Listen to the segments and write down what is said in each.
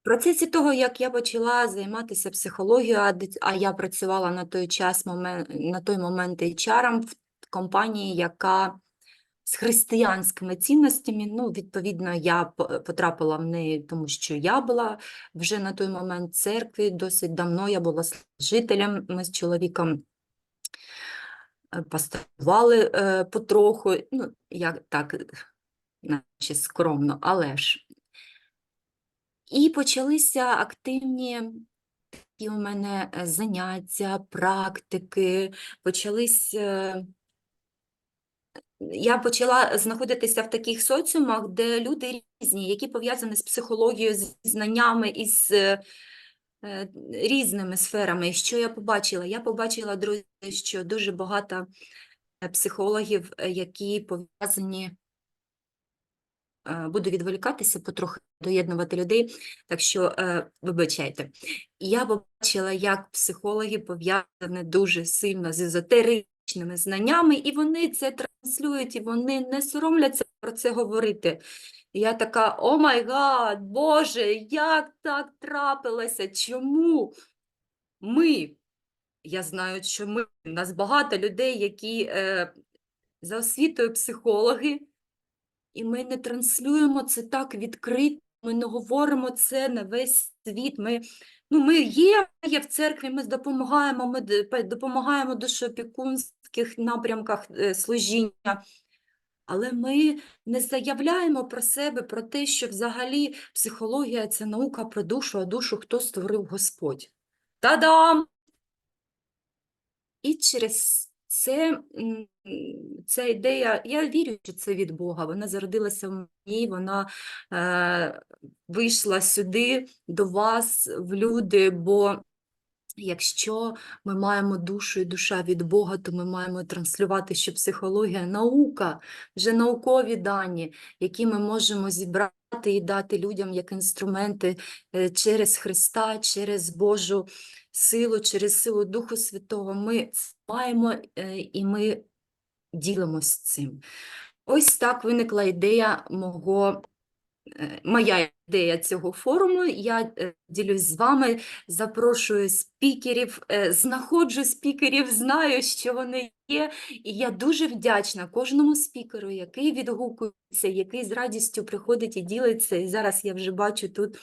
В процесі того, як я почала займатися психологією, а, я працювала на той час, на той момент HR в компанії, яка з християнськими цінностями, ну, відповідно, я потрапила в неї, тому що я була вже на той момент в церкві, досить давно я була служителем, ми з чоловіком е, пастували е, потроху, ну, як так, наче скромно, але ж. І почалися активні такі у мене е, заняття, практики, почались. е, Я почала знаходитися в таких соціумах, де люди різні, які пов'язані з психологією, з знаннями і з е, різними сферами. Що я побачила? Я побачила, друзі, що дуже багато психологів, які пов'язані буду відволікатися, потрохи доєднувати людей, так що е, вибачайте. Я побачила, як психологи пов'язані дуже сильно з езотеричними знаннями, і вони це транслюють, і вони не соромляться про це говорити. Я така, о май гад, Боже, як так трапилося? Чому ми? Я знаю, що ми, у нас багато людей, які е, за освітою психологи, і ми не транслюємо це так відкрито, ми не говоримо це на весь світ. Ми, ну, ми є, є в церкві, ми допомагаємо, ми допомагаємо душоопікунських напрямках е, служіння. Але ми не заявляємо про себе, про те, що взагалі психологія це наука про душу, а душу хто створив Господь. Та-дам! І через це ця ідея, я вірю, що це від Бога. Вона зародилася в мені, вона е, вийшла сюди до вас, в люди. Бо якщо ми маємо душу і душа від Бога, то ми маємо транслювати, що психологія наука, вже наукові дані, які ми можемо зібрати і дати людям як інструменти е, через Христа, через Божу силу, через силу Духу Святого. Ми маємо е, і ми ділимось цим. Ось так виникла ідея мого, моя ідея цього форуму. Я е, ділюсь з вами, запрошую спікерів, е, знаходжу спікерів, знаю, що вони є, і я дуже вдячна кожному спікеру, який відгукується, який з радістю приходить і ділиться. І зараз я вже бачу тут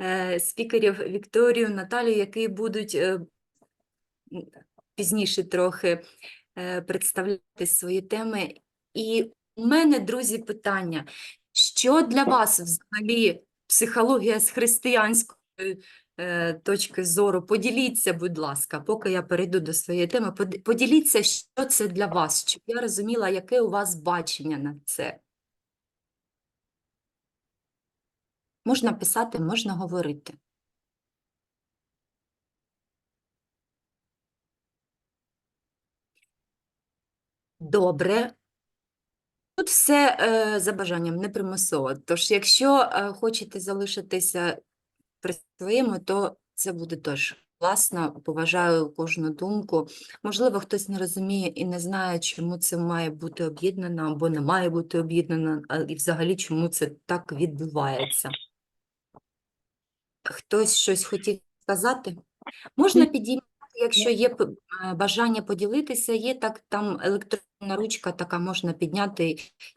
е, спікерів Вікторію, Наталію, які будуть е, пізніше трохи е, представляти свої теми. І у мене, друзі, питання, що для вас взагалі психологія з християнської е, точки зору? Поділіться, будь ласка, поки я перейду до своєї теми, поділіться, що це для вас, щоб я розуміла, яке у вас бачення на це. Можна писати, можна говорити. Добре. Тут все е, за бажанням, не примусово. Тож, якщо е, хочете залишитися при своєму, то це буде теж класно. Поважаю кожну думку. Можливо, хтось не розуміє і не знає, чому це має бути об'єднано або не має бути об'єднано, а і взагалі чому це так відбувається. Хтось щось хотів сказати? Можна підіймати, якщо є е, бажання поділитися, є так там електронна ручка така, можна підняти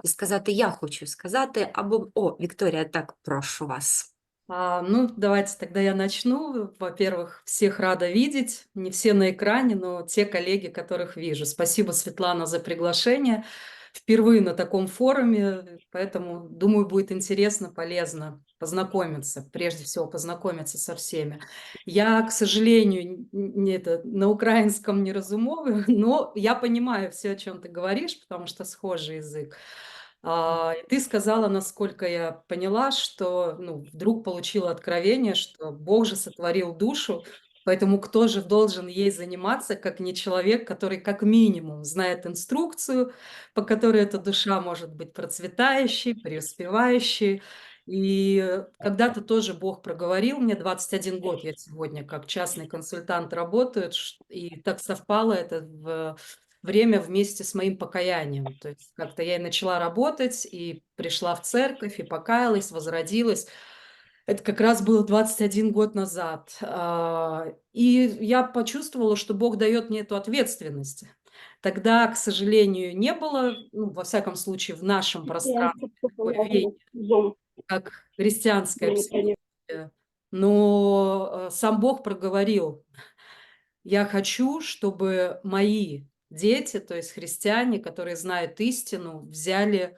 і сказати «я хочу сказати», або «О, Вікторія, так, прошу вас». А, ну, давайте тогда я начну. Во-первых, всех рада видеть. Не все на экране, но те коллеги, которых вижу. Спасибо, Светлана, за приглашение. Впервые на таком форуме, поэтому, думаю, будет интересно, полезно познакомиться, прежде всего познакомиться со всеми. Я, к сожалению, не это, на украинском не разумовую, но я понимаю все, о чем ты говоришь, потому что схожий язык. А, ты сказала, насколько я поняла, что ну, вдруг получила откровение, что Бог же сотворил душу, поэтому кто же должен ей заниматься, как не человек, который как минимум знает инструкцию, по которой эта душа может быть процветающей, преуспевающей. И когда-то тоже Бог проговорил, мне 21 год, я сегодня как частный консультант работаю, и так совпало это в время вместе с моим покаянием. То есть как-то я и начала работать, и пришла в церковь, и покаялась, возродилась. Это как раз было 21 год назад. А, И я почувствовала, что Бог дает мне эту ответственность. Тогда, к сожалению, не было, ну, во всяком случае, в нашем пространстве такой веяния, как христианская психология. Но э, сам Бог проговорил, я хочу, чтобы мои дети, то есть христиане, которые знают истину, взяли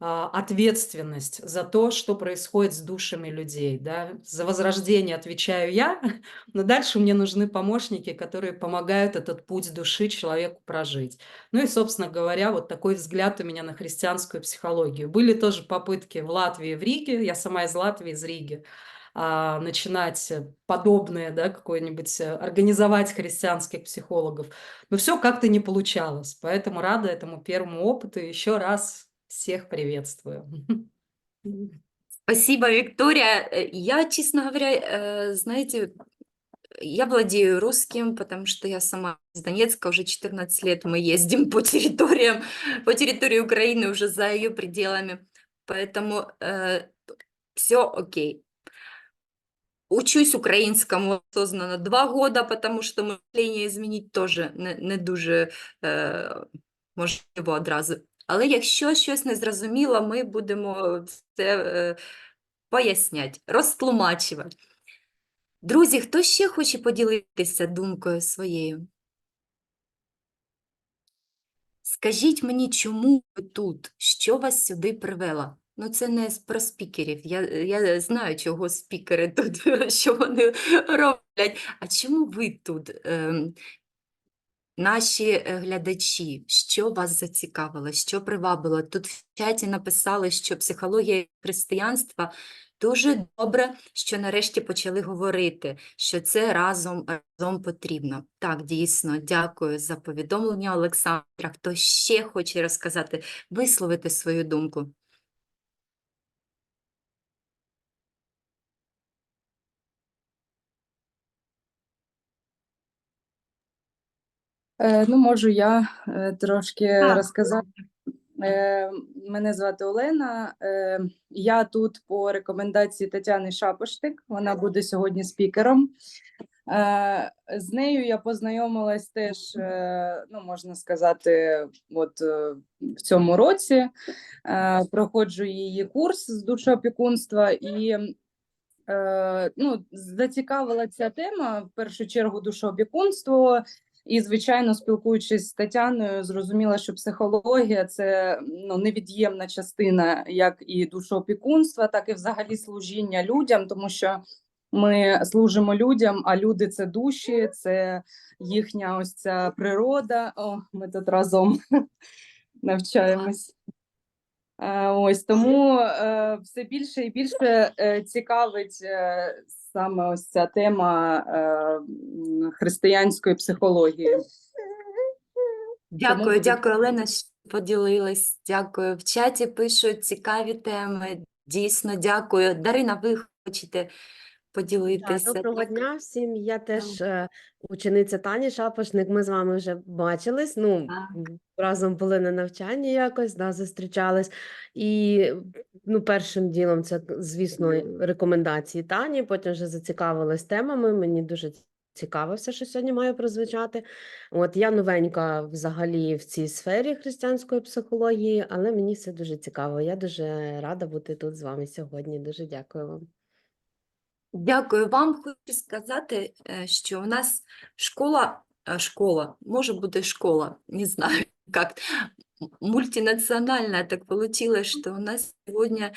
ответственность за то, что происходит с душами людей. Да? За возрождение отвечаю я, но дальше мне нужны помощники, которые помогают этот путь души человеку прожить. Ну и, собственно говоря, вот такой взгляд у меня на христианскую психологию. Были тоже попытки в Латвии, в Риге, я сама из Латвии, из Риги, а, начинать подобное, да, какое-нибудь, э, организовать христианских психологов. Но все как-то не получалось, поэтому рада этому первому опыту. Еще раз всех приветствую. Спасибо, Виктория. Э, Я, честно говоря, э, знаете, я владею русским, потому что я сама из Донецка, уже 14 лет мы ездим по территориям, по территории Украины, уже за ее пределами, поэтому все окей. Учусь українському осознанно два года, потому що мислення змінити теж не, не дуже е, можливо одразу. Але якщо щось не зрозуміло, ми будемо це е, поясняти, розтлумачувати. Друзі, хто ще хоче поділитися думкою своєю? Скажіть мені, чому ви тут? Що вас сюди привело? Ну, це не про спікерів. Я, я знаю, чого спікери тут, що вони роблять. А чому ви тут? Наші е, глядачі, що вас зацікавило, що привабило? Тут в чаті написали, що психологія християнства дуже добре, що нарешті почали говорити, що це разом, разом потрібно. Так, дійсно, дякую за повідомлення, Олександра. Хто ще хоче розказати, висловити свою думку? Ну, можу я е, трошки Так. розказати. Е, Мене звати Олена. Е, Я тут по рекомендації Тетяни Шапоштик. Вона буде сьогодні спікером. Е, З нею я познайомилась теж, е, ну можна сказати, от е, в цьому році. Е, Проходжу її курс з душоопікунства і е, ну, зацікавила ця тема в першу чергу душоопікунство. І, звичайно, спілкуючись з Тетяною, зрозуміла, що психологія це ну, невід'ємна частина як і душоопікунства, так і взагалі служіння людям, тому що ми служимо людям, а люди це душі, це їхня ось ця природа. О, ми тут разом навчаємось. Е, Ось тому е, все більше і більше е, цікавить саме ось ця тема е, християнської психології. Дякую, Тому... дякую, Олена, що поділилась. Дякую. В чаті пишуть цікаві теми. Дійсно, дякую. Дарина, ви хочете поділитися? Доброго дня всім. Я теж е, учениця Тані Шапошник. Ми з вами вже бачились. Ну, Так. разом були на навчанні якось, да, зустрічались. І ну, першим ділом це, звісно, рекомендації Тані. Потім вже зацікавилась темами. Мені дуже цікаво все, що сьогодні має прозвучати. От я новенька взагалі в цій сфері християнської психології, але мені все дуже цікаво. Я дуже рада бути тут з вами сьогодні. Дуже дякую вам. Дякую вам. Хочу сказати, е, що у нас школа, е, школа, може бути школа, не знаю, как, м- мультинациональная, так получилось, что у нас сегодня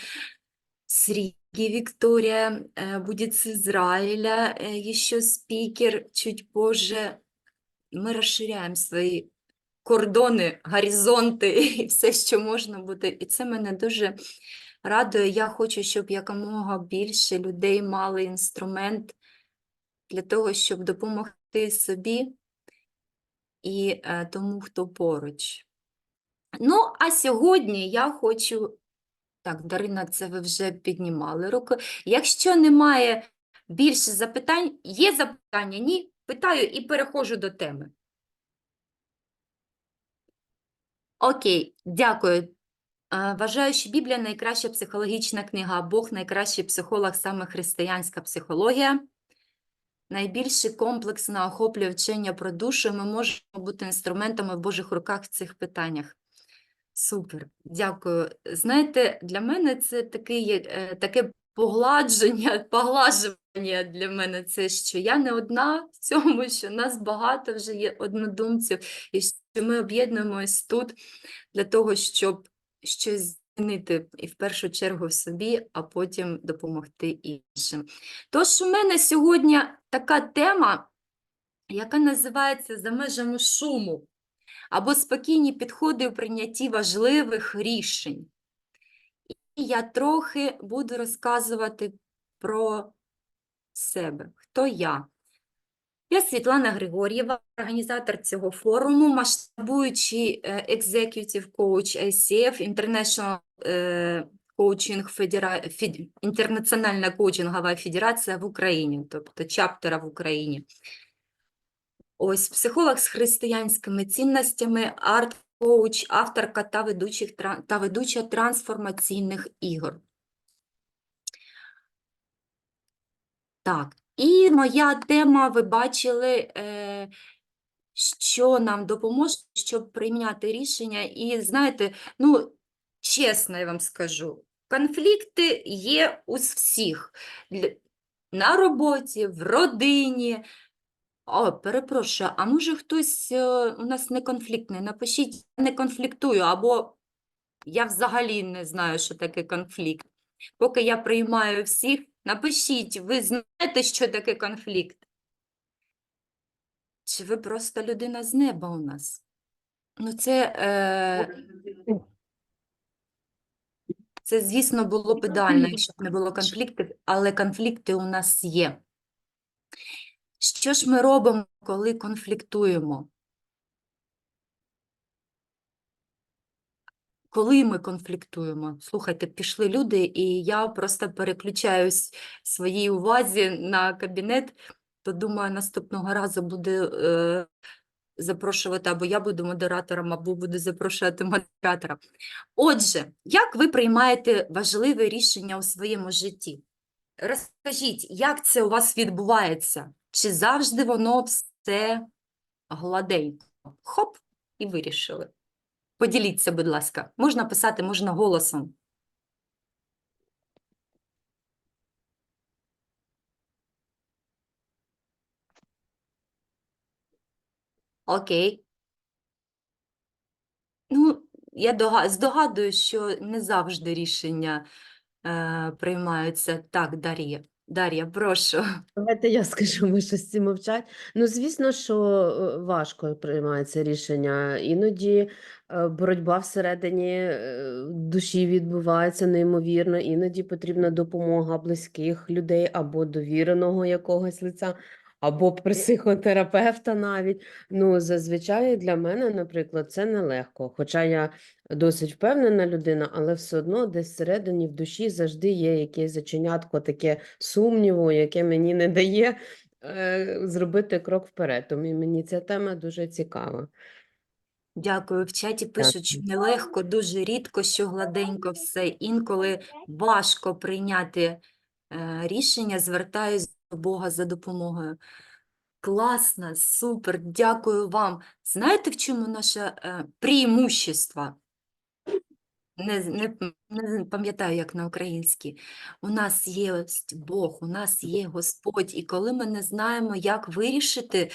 с Риги Виктория, э, будет с Израиля э, еще спикер чуть позже. Мы расширяємо свої кордони, горизонти і все, що можна буде. І це мене дуже радує. Я хочу, щоб якомога більше людей мали інструмент для того, щоб допомогти собі і е, тому, хто поруч. Ну, а сьогодні я хочу. Так, Дарина, це ви вже піднімали руку. Якщо немає більше запитань, є запитання? Ні? Питаю і переходжу до теми. Окей, дякую. Вважаю, що Біблія найкраща психологічна книга, а Бог найкращий психолог, саме християнська психологія. Найбільше комплексно охоплює вчення про душу, і ми можемо бути інструментами в Божих руках в цих питаннях. Супер, дякую. Знаєте, для мене це такий, е, таке погладження, поглажування для мене це, що я не одна в цьому, що нас багато вже є однодумців, і що ми об'єднуємось тут для того, щоб щось змінити і в першу чергу в собі, а потім допомогти іншим. Тож у мене сьогодні така тема, яка називається «За межами шуму» або спокійні підходи у прийнятті важливих рішень. І я трохи буду розказувати про себе. Хто я? Я Світлана Григор'єва, організатор цього форуму, масштабуючий Executive Coach ICF, International е, Coaching Федера... Інтернаціональна коучингова федерація в Україні, тобто чаптера в Україні. Ось психолог з християнськими цінностями, арт-коуч, авторка та, ведучих, та ведуча трансформаційних ігор. Так, і моя тема, ви бачили, е, що нам допоможе, щоб прийняти рішення. І знаєте, ну, чесно я вам скажу, конфлікти є у всіх. На роботі, в родині. О, перепрошую, а може хтось е, у нас не конфліктний? Напишіть, не конфліктую, або я взагалі не знаю, що таке конфлікт. Поки я приймаю всіх, напишіть, ви знаєте, що таке конфлікт? Чи ви просто людина з неба у нас? Ну, це, е, це, звісно, було б ідеально, якщо б не було конфліктів, але конфлікти у нас є. Що ж ми робимо, коли конфліктуємо? Коли ми конфліктуємо? Слухайте, пішли люди, і я просто переключаюсь своїй увазі на кабінет, то думаю, наступного разу буде е, запрошувати, або я буду модератором, або буду запрошувати модератора. Отже, як ви приймаєте важливе рішення у своєму житті? Розкажіть, як це у вас відбувається? Чи завжди воно все гладенько? Хоп, і вирішили. Поділіться, будь ласка. Можна писати, можна голосом. Окей. Ну, я дога- здогадуюсь, що не завжди рішення е, приймаються. Так, Дар'я. Дар'я, прошу. Давайте я скажу, ми щось всі мовчать. Ну, звісно, що е, важко приймається рішення. Іноді е, боротьба всередині е, душі відбувається неймовірно, іноді потрібна допомога близьких людей або довіреного якогось лиця, або психотерапевта навіть. Ну, зазвичай для мене, наприклад, це нелегко. Хоча я досить впевнена людина, але все одно десь всередині в душі завжди є якесь заченятко таке сумніву, яке мені не дає е, зробити крок вперед. Тому мені ця тема дуже цікава. Дякую. В чаті пишуть, що нелегко, дуже рідко, що гладенько все. Інколи важко прийняти е, рішення, звертаюсь Бога за допомогою. Класно, супер, дякую вам. Знаєте, в чому наше е, преимущество? Не, не, не пам'ятаю, як на українській. У нас є Бог, у нас є Господь, і коли ми не знаємо, як вирішити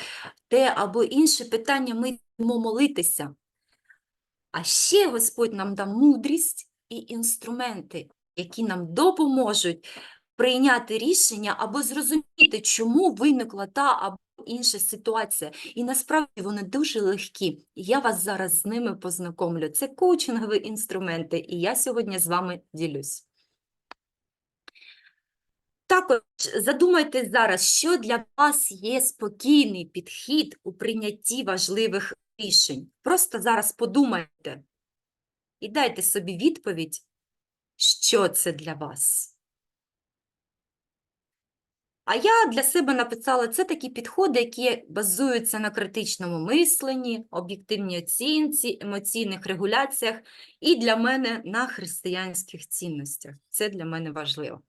те або інше питання, ми йдемо молитися. А ще Господь нам дав мудрість і інструменти, які нам допоможуть прийняти рішення або зрозуміти, чому виникла та або інша ситуація. І насправді вони дуже легкі. Я вас зараз з ними познайомлю. Це коучингові інструменти, і я сьогодні з вами ділюсь. Також задумайтесь зараз, що для вас є спокійний підхід у прийнятті важливих рішень. Просто зараз подумайте і дайте собі відповідь, що це для вас. А я для себе написала, це такі підходи, які базуються на критичному мисленні, об'єктивній оцінці, емоційних регуляціях і для мене на християнських цінностях. Це для мене важливо.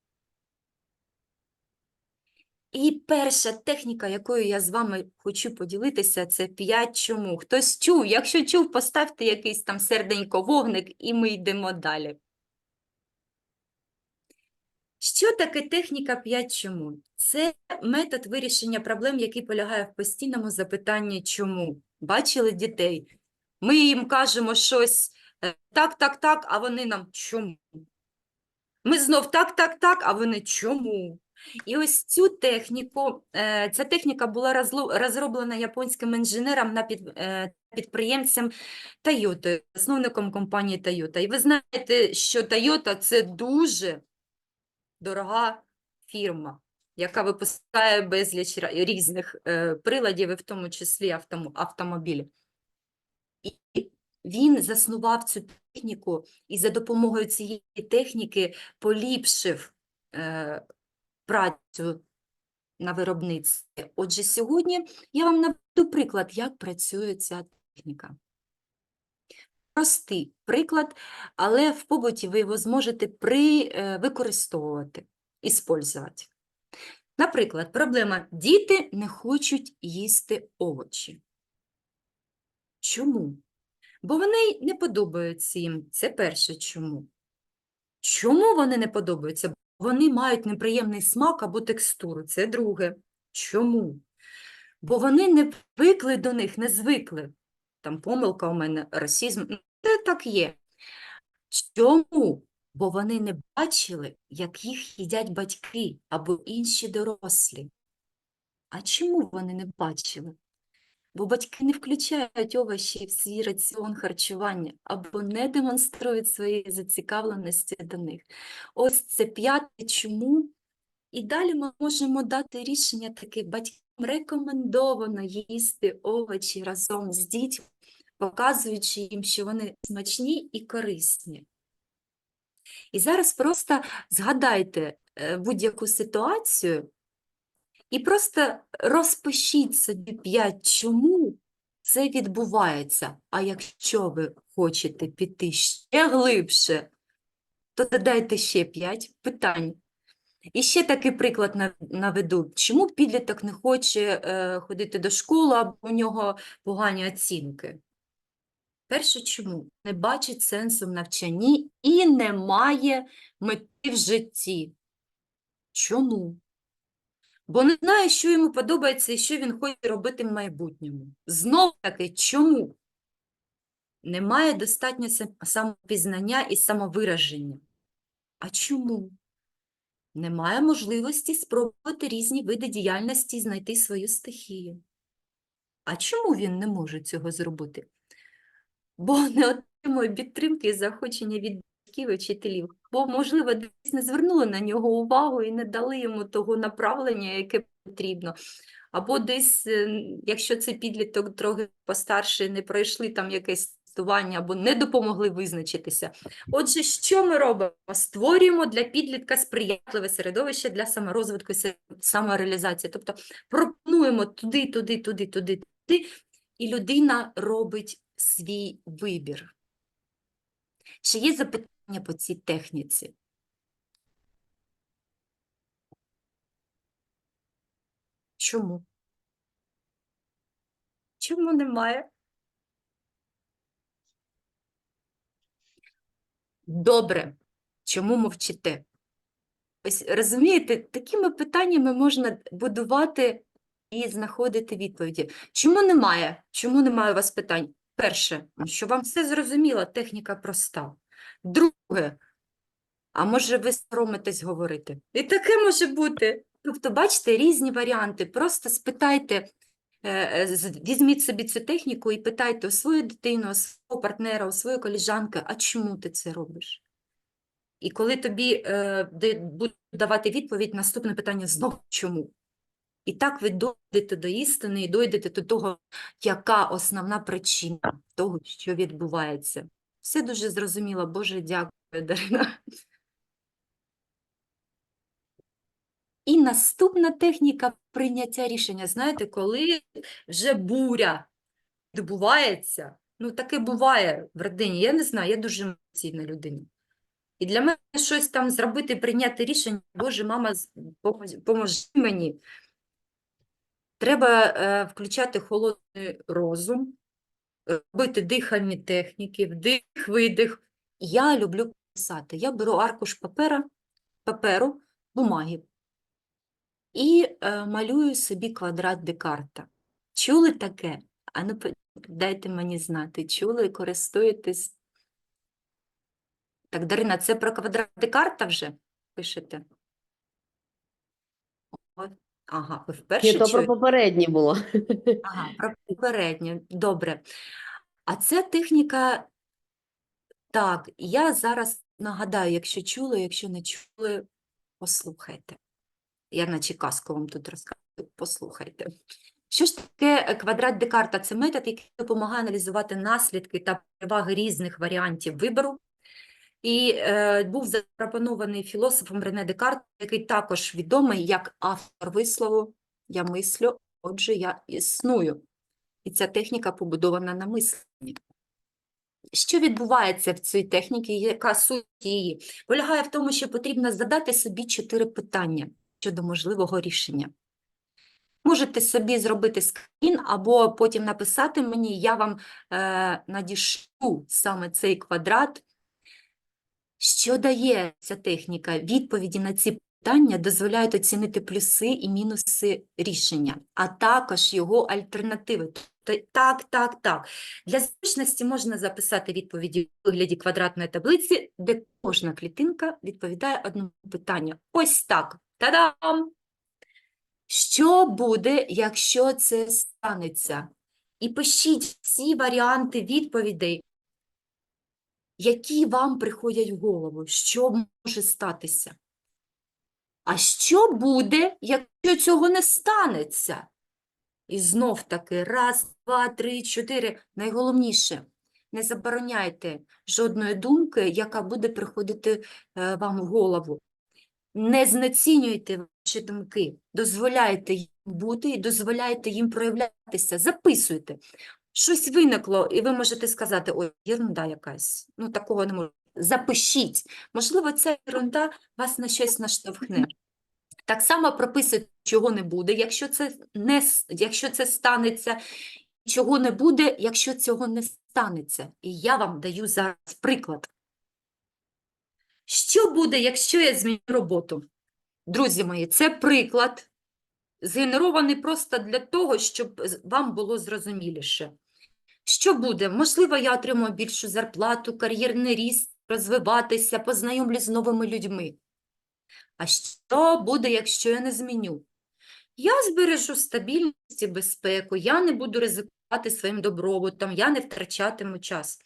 І перша техніка, якою я з вами хочу поділитися, це 5 чому. Хтось чув? Якщо чув, поставте якийсь там серденько вогник, і ми йдемо далі. Що таке техніка 5 чому? Це метод вирішення проблем, який полягає в постійному запитанні чому. Бачили дітей? Ми їм кажемо щось е, так, так, так, а вони нам чому? Ми знов так, так, так, а вони чому? І ось цю техніку, е, ця техніка була розроблена японським інженером на е, підприємцем Toyota, засновником компанії Toyota. І ви знаєте, що Toyota – це дуже дорога фірма, яка випускає безліч різних е, приладів, і в тому числі автомо- автомобілів. І він заснував цю техніку і за допомогою цієї техніки поліпшив е, працю на виробництві. Отже, сьогодні я вам наведу приклад, як працює ця техніка. Простий приклад, але в побуті ви його зможете при, е, використовувати, іспользувати. Наприклад, проблема діти не хочуть їсти овочі. Чому? Бо вони не подобаються їм. Це перше чому. Чому вони не подобаються? Вони мають неприємний смак або текстуру. Це друге. Чому? Бо вони не звикли до них, не звикли. Там помилка у мене, расізм. Це так є. Чому? Бо вони не бачили, як їх їдять батьки або інші дорослі. А чому вони не бачили? Бо батьки не включають овочі в свій раціон харчування або не демонструють своєї зацікавленості до них. Ось це п'яте чому. І далі ми можемо дати рішення таке, батькам рекомендовано їсти овочі разом з дітьми, показуючи їм, що вони смачні і корисні. І зараз просто згадайте е, будь-яку ситуацію і просто розпишіть собі п'ять, чому це відбувається. А якщо ви хочете піти ще глибше, то додайте ще п'ять питань. І ще такий приклад нав- наведу. Чому підліток не хоче е, ходити до школи, або у нього погані оцінки? Перше, чому? Не бачить сенсу в навчанні і не має мети в житті. Чому? Бо не знає, що йому подобається і що він хоче робити в майбутньому. Знов таки, чому? Немає достатньо самопізнання і самовираження. А чому? Немає можливості спробувати різні види діяльності і знайти свою стихію. А чому він не може цього зробити? Бо не отримує підтримки і заохочення від батьків і вчителів. Бо, можливо, десь не звернули на нього увагу і не дали йому того направлення, яке потрібно. Або десь, е, якщо це підліток трохи постарший, не пройшли там якесь тестування або не допомогли визначитися. Отже, що ми робимо? Створюємо для підлітка сприятливе середовище для саморозвитку і самореалізації. Тобто пропонуємо туди, туди, туди, туди, туди, і людина робить свій вибір. Чи є запитання по цій техніці? Чому? Чому немає? Добре. Чому мовчите? Ось розумієте, такими питаннями можна будувати і знаходити відповіді. Чому немає? Чому немає у вас питань? Перше, що вам все зрозуміло, техніка проста. Друге, а може ви соромитесь говорити? І таке може бути. Тобто, бачите, різні варіанти. Просто спитайте, е, е, візьміть собі цю техніку і питайте у свою дитину, у свого партнера, у своєї коліжанки, а чому ти це робиш? І коли тобі е, будуть давати відповідь, наступне питання знов чому? І так ви дойдете до істини і дойдете до того, яка основна причина того, що відбувається. Все дуже зрозуміло. Боже, дякую, Дарина. І наступна техніка прийняття рішення. Знаєте, коли вже буря відбувається, ну таке буває в родині. Я не знаю, я дуже емоційна людина. І для мене щось там зробити, прийняти рішення, Боже, мама, поможи- мені. Треба е, включати холодний розум, е, робити дихальні техніки, вдих, видих. Я люблю писати. Я беру аркуш папера, паперу, бумаги і е, малюю собі квадрат Декарта. Чули таке? А ну дайте мені знати, чули користуєтесь? Так, Дарина, це про квадрат Декарта вже пишете? Ага, ви вперше Ні, то про чуєте? попереднє було. Ага, про попереднє. Добре. А ця техніка, так, я зараз нагадаю, якщо чули, якщо не чули, послухайте. Я наче казку вам тут розказую, послухайте. Що ж таке квадрат Декарта? Це метод, який допомагає аналізувати наслідки та переваги різних варіантів вибору. І е, був запропонований філософом Рене Декарт, який також відомий як автор вислову «Я мислю, отже, я існую». І ця техніка побудована на мисленні. Що відбувається в цій техніці, яка суть її? Полягає в тому, що потрібно задати собі чотири питання щодо можливого рішення. Можете собі зробити скрін або потім написати мені, я вам е, надішлю саме цей квадрат. Що дає ця техніка? Відповіді на ці питання дозволяють оцінити плюси і мінуси рішення, а також його альтернативи. Так, так, так. Для зручності можна записати відповіді у вигляді квадратної таблиці, де кожна клітинка відповідає одному питанню. Ось так. Та-дам! Що буде, якщо це станеться? І пишіть всі варіанти відповідей, які вам приходять в голову, що може статися. А що буде, якщо цього не станеться? І знов таки, раз, два, три, чотири. Найголовніше, не забороняйте жодної думки, яка буде приходити е, вам в голову. Не знецінюйте ваші думки, дозволяйте їм бути і дозволяйте їм проявлятися, записуйте. Щось виникло, і ви можете сказати, ой, єрунда якась, ну такого не можу. Запишіть. Можливо, ця ерунда вас на щось наштовхне. Так само прописуйте, чого не буде, якщо це, не, якщо це станеться, чого не буде, якщо цього не станеться. І я вам даю зараз приклад. Що буде, якщо я зміню роботу? Друзі мої, це приклад, згенерований просто для того, щоб вам було зрозуміліше. Що буде? Можливо, я отримаю більшу зарплату, кар'єрний ріст, розвиватися, познайомлюсь з новими людьми. А що буде, якщо я не зміню? Я збережу стабільність і безпеку, я не буду ризикувати своїм добробутом, я не втрачатиму час.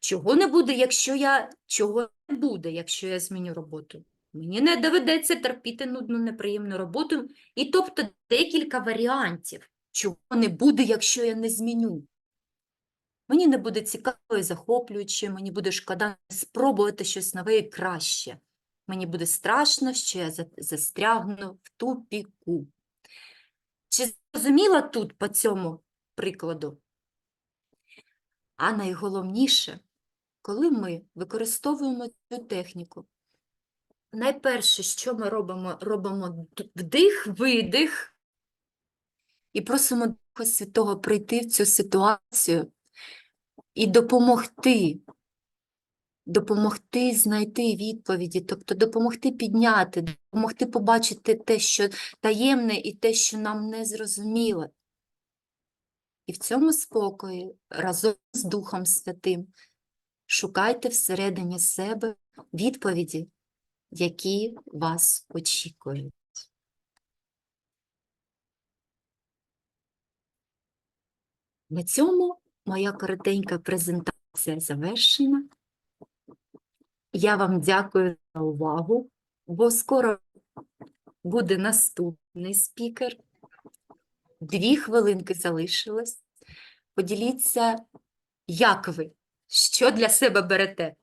Чого не буде, якщо я чого не буде, якщо я зміню роботу? Мені не доведеться терпіти нудну неприємну роботу, і тобто декілька варіантів, чого не буде, якщо я не зміню. Мені не буде цікаво і захоплююче, мені буде шкода спробувати щось нове і краще. Мені буде страшно, що я застрягну в тупіку. Чи зрозуміла тут по цьому прикладу? А найголовніше, коли ми використовуємо цю техніку, найперше, що ми робимо, робимо вдих, видих і просимо Духа Святого прийти в цю ситуацію і допомогти, допомогти знайти відповіді, тобто допомогти підняти, допомогти побачити те, що таємне, і те, що нам не зрозуміло. І в цьому спокої разом з Духом Святим шукайте всередині себе відповіді, які вас очікують. На цьому моя коротенька презентація завершена. Я вам дякую за увагу, бо скоро буде наступний спікер. Дві хвилинки залишилось. Поділіться, як ви, що для себе берете.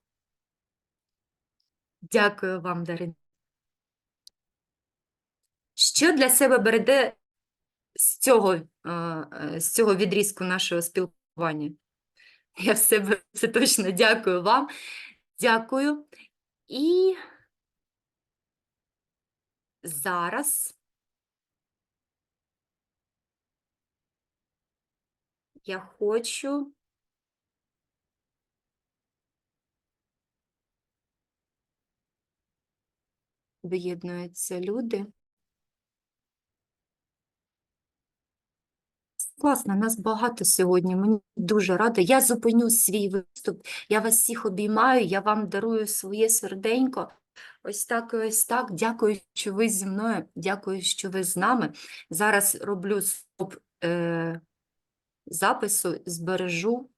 Дякую вам, Дарина. Що для себе берете з цього, е, е, з цього відрізку нашого спілкування? Я в себе це точно дякую вам. Дякую. І зараз я хочу доєднуються люди. Класно, нас багато сьогодні. Мені дуже рада. Я зупиню свій виступ. Я вас всіх обіймаю, я вам дарую своє серденько. Ось так і ось так. Дякую, що ви зі мною. Дякую, що ви з нами. Зараз роблю стоп е, запису, збережу